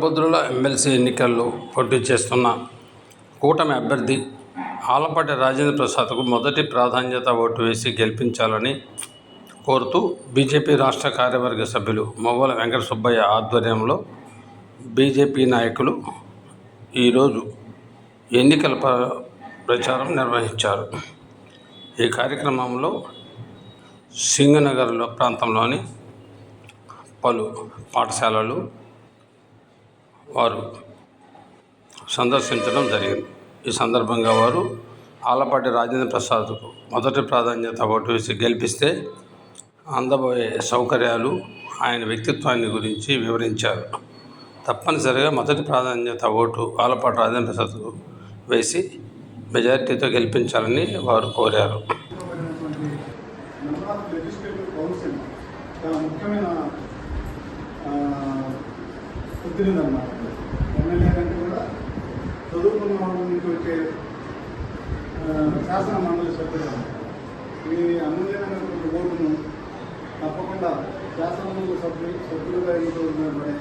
పట్టభద్రుల ఎమ్మెల్సీ ఎన్నికల్లో పోటీ చేస్తున్న కూటమి అభ్యర్థి ఆలపాటి రాజేంద్ర ప్రసాద్కు మొదటి ప్రాధాన్యత ఓటు వేసి గెలిపించాలని కోరుతూ బీజేపీ రాష్ట్ర కార్యవర్గ సభ్యులు మొవ్వల వెంకట సుబ్బయ్య ఆధ్వర్యంలో బీజేపీ నాయకులు ఈరోజు ఎన్నికల ప్ర- ప్రచారం నిర్వహించారు. ఈ కార్యక్రమంలో సింగనగర్లో ప్రాంతంలోని పలు పాఠశాలలు వారు సందర్శించడం జరిగింది. ఈ సందర్భంగా వారు ఆలపాటి రాజేంద్ర ప్రసాద్కు మొదటి ప్రాధాన్యత ఓటు వేసి గెలిపిస్తే అందబోయే సౌకర్యాలు ఆయన వ్యక్తిత్వాన్ని గురించి వివరించారు. తప్పనిసరిగా మొదటి ప్రాధాన్యత ఓటు ఆలపాటి రాజేంద్ర ప్రసాద్కు వేసి మెజారిటీతో గెలిపించాలని వారు కోరారు. ముఖ్యమైన ఎమ్మెల్యే కంటే కూడా చదువుకున్న వాళ్ళ నుంచి వచ్చే శాసన మండలి సభ్యులు. ఈ అమూల్యమైనటువంటి ఓటును తప్పకుండా శాసనమండలి సభ్యులు సభ్యులుగా ఎన్నుకోబడే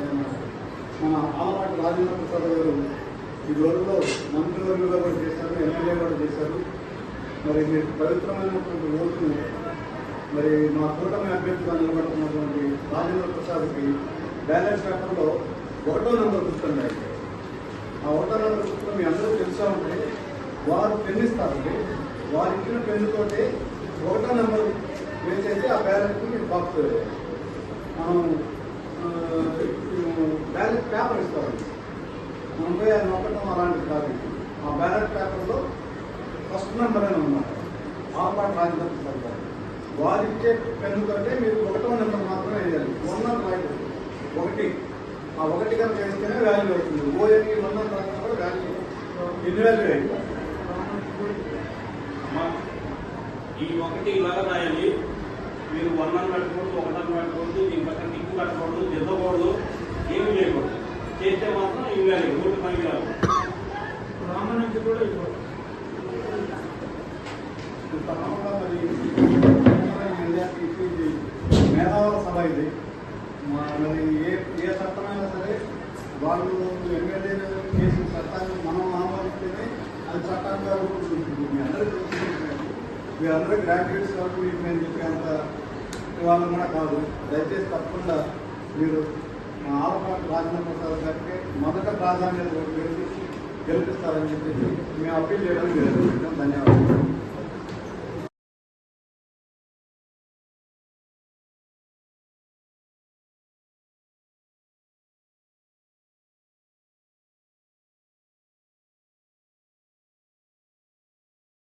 మన ఆలవాటి రాజేంద్ర ప్రసాద్ గారు ఈ రోజులో మంత్రివర్గులుగా కూడా చేశారు ఎమ్మెల్యే కూడా చేశారు. మరి మీరు పవిత్రమైనటువంటి ఓటును మరి మా కూటమి అభ్యర్థిగా నిలబడుతున్నటువంటి రాజేంద్ర ప్రసాద్కి బ్యాలెన్స్ పేపర్లో ఒకటో నెంబర్ గుర్తున్నాయి అయితే ఆ ఒకటో నెంబర్ మీ అందరూ తెలుసా ఉంటే వారు పెన్నిస్తారండి. వారు ఇచ్చిన పెన్నుతోటి ఓటర్ నెంబర్ వేసేసి ఆ బ్యాలెట్కి మీరు బాక్స్ మనం బ్యాలెట్ పేపర్ ఇస్తారండి. మనం పోయి ఆయన నొక్కడం అలాంటిది కాదు. ఆ బ్యాలెట్ పేపర్లో ఫస్ట్ నెంబర్ అని ఉన్నారు ఆ రాజేంద్ర ప్రసాద్ వారిచ్చే వారు పెన్నుతోటే మీరు ఒకటో నెంబర్ మాత్రమే వేయాలి. వన్ రాయదు ఒకటి. ఆ ఒకటి కనుక వేస్తేనే వాల్యూ అవుతుంది. ఓఎన్కి వన్ రాసినా కూడా వాల్యూ ఎన్ని వాల్యూ అయిపోతుంది అమ్మా, ఈ ఒకటి ఇలాగ రాయాలి. మీరు వన్ అని పెట్టకూడదు ఒకటని వాళ్ళు ఎమ్మెల్యేలు చేసిన చట్టాన్ని మనం ఆమోదిస్తేనే అది చట్టంగా ఉంటుంది. మీ అందరికీ మీ మీరందరూ గ్రాడ్యుయేట్స్ కాబట్టి మీకు నేను చెప్పేంత వాళ్ళు కూడా కాదు. దయచేసి తప్పకుండా మీరు మా ఆలపాటి రాజేంద్ర ప్రసాద్ గారికి మొదట ప్రాధాన్యత వేసి గెలిపిస్తారని చెప్పేసి మేము అప్పీల్ చేయడం జరిగింది. ధన్యవాదాలు.